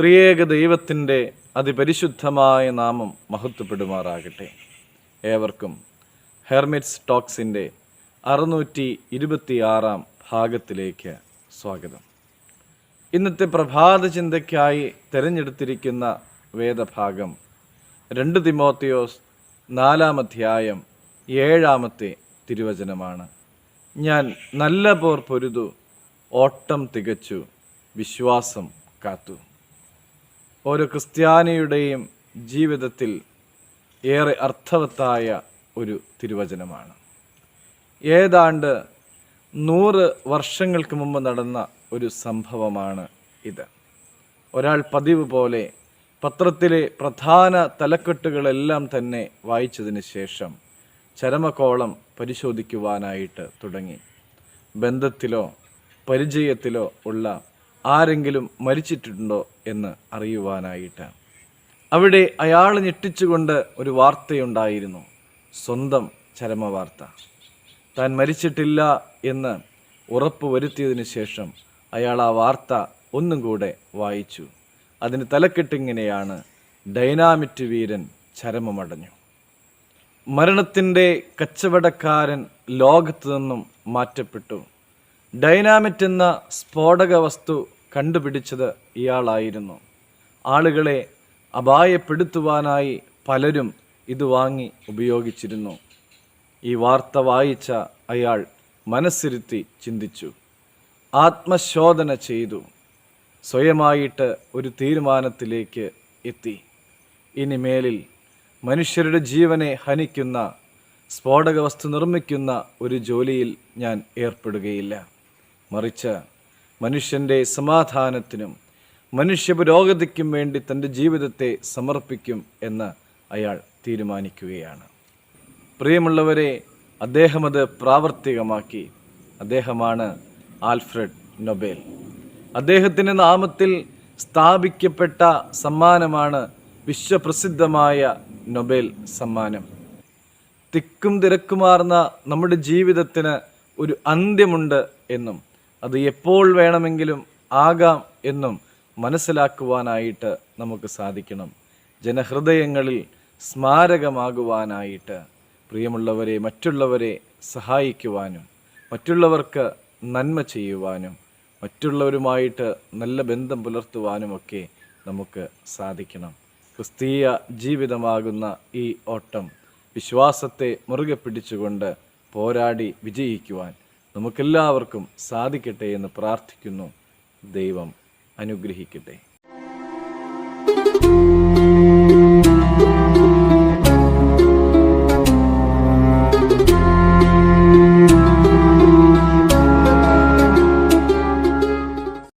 ത്രിയേക ദൈവത്തിന്റെ അതിപരിശുദ്ധമായ നാമം മഹത്വപ്പെടുമാറാകട്ടെ. ഏവർക്കും ഹെർമിറ്റ്സ് ടോക്സിന്റെ അറുന്നൂറ്റി ഇരുപത്തിയാറാം ഭാഗത്തിലേക്ക് സ്വാഗതം. ഇന്നത്തെ പ്രഭാത ചിന്തയ്ക്കായി തിരഞ്ഞെടുത്തിരിക്കുന്ന വേദഭാഗം രണ്ട് തിമോത്തിയോസ് നാലാം അധ്യായം ഏഴാമത്തെ തിരുവചനമാണ്. ഞാൻ നല്ല പോർ പൊരുതു ഓട്ടം തികച്ചു വിശ്വാസം കാത്തു. ഓരോ ക്രിസ്ത്യാനിയുടെയും ജീവിതത്തിൽ ഏറെ അർത്ഥവത്തായ ഒരു തിരുവചനമാണ്. ഏതാണ്ട് നൂറ് വർഷങ്ങൾക്ക് മുമ്പ് നടന്ന ഒരു സംഭവമാണ് ഇത്. ഒരാൾ പതിവ് പോലെ പത്രത്തിലെ പ്രധാന തലക്കെട്ടുകളെല്ലാം തന്നെ വായിച്ചതിന് ശേഷം ചരമകോളം പരിശോധിക്കുവാനായിട്ട് തുടങ്ങി. ബന്ധത്തിലോ പരിചയത്തിലോ ഉള്ള ആരെങ്കിലും മരിച്ചിട്ടുണ്ടോ എന്ന് അറിയുവാനായിട്ട് അവിടെ അയാൾ ഞെട്ടിച്ചുകൊണ്ട് ഒരു വാർത്തയുണ്ടായിരുന്നു. സ്വന്തം ചരമവാർത്ത. താൻ മരിച്ചിട്ടില്ല എന്ന് ഉറപ്പ് വരുത്തിയതിനു ശേഷം അയാൾ ആ വാർത്ത ഒന്നും കൂടെ വായിച്ചു. അതിന് തലക്കെട്ടിങ്ങനെയാണ് ഡൈനാമിറ്റ് വീരൻ ചരമമടഞ്ഞു. മരണത്തിന്റെ കച്ചവടക്കാരൻ ലോകത്തു നിന്നും മാറ്റപ്പെട്ടു. ഡൈനാമിറ്റ് എന്ന സ്ഫോടക വസ്തു കണ്ടുപിടിച്ചത് ഇയാളായിരുന്നു. ആളുകളെ അപായപ്പെടുത്തുവാനായി പലരും ഇത് വാങ്ങി ഉപയോഗിച്ചിരുന്നു. ഈ വാർത്ത വായിച്ച അയാൾ മനസ്സിരുത്തി ചിന്തിച്ചു. ആത്മശോധന ചെയ്തു. സ്വയമായിട്ട് ഒരു തീരുമാനത്തിലേക്ക് എത്തി. ഇനി മേലിൽ മനുഷ്യരുടെ ജീവനെ ഹനിക്കുന്ന സ്ഫോടക വസ്തു നിർമ്മിക്കുന്ന ഒരു ജോലിയിൽ ഞാൻ ഏർപ്പെടുകയില്ല. മറിച്ച് മനുഷ്യന്റെ സമാധാനത്തിനും മനുഷ്യ പുരോഗതിക്കും വേണ്ടി തന്റെ ജീവിതത്തെ സമർപ്പിക്കും എന്ന് അയാൾ തീരുമാനിക്കുകയാണ്. പ്രിയമുള്ളവരെ അദ്ദേഹം അത് പ്രാവർത്തികമാക്കി. അദ്ദേഹമാണ് ആൽഫ്രഡ് നൊബേൽ. അദ്ദേഹത്തിന്റെ നാമത്തിൽ സ്ഥാപിക്കപ്പെട്ട സമ്മാനമാണ് വിശ്വപ്രസിദ്ധമായ നൊബേൽ സമ്മാനം. തിക്കും തിരക്കുമാർന്ന നമ്മുടെ ജീവിതത്തിന് ഒരു അന്ത്യമുണ്ട് എന്നും അത് എപ്പോൾ വേണമെങ്കിലും ആകാം എന്നും മനസ്സിലാക്കുവാനായിട്ട് നമുക്ക് സാധിക്കണം. ജനഹൃദയങ്ങളിൽ സ്മാരകമാകുവാനായിട്ട് പ്രിയമുള്ളവരെ മറ്റുള്ളവരെ സഹായിക്കുവാനും മറ്റുള്ളവർക്ക് നന്മ ചെയ്യുവാനും മറ്റുള്ളവരുമായിട്ട് നല്ല ബന്ധം പുലർത്തുവാനുമൊക്കെ നമുക്ക് സാധിക്കണം. ക്രിസ്തീയ ജീവിതമാകുന്ന ഈ ഓട്ടം വിശ്വാസത്തെ മുറുകെ പിടിച്ചുകൊണ്ട് പോരാടി വിജയിക്കുവാൻ നമുക്കെല്ലാവർക്കും സാധിക്കട്ടെ എന്ന് പ്രാർത്ഥിക്കുന്നു. ദൈവം അനുഗ്രഹിക്കട്ടെ.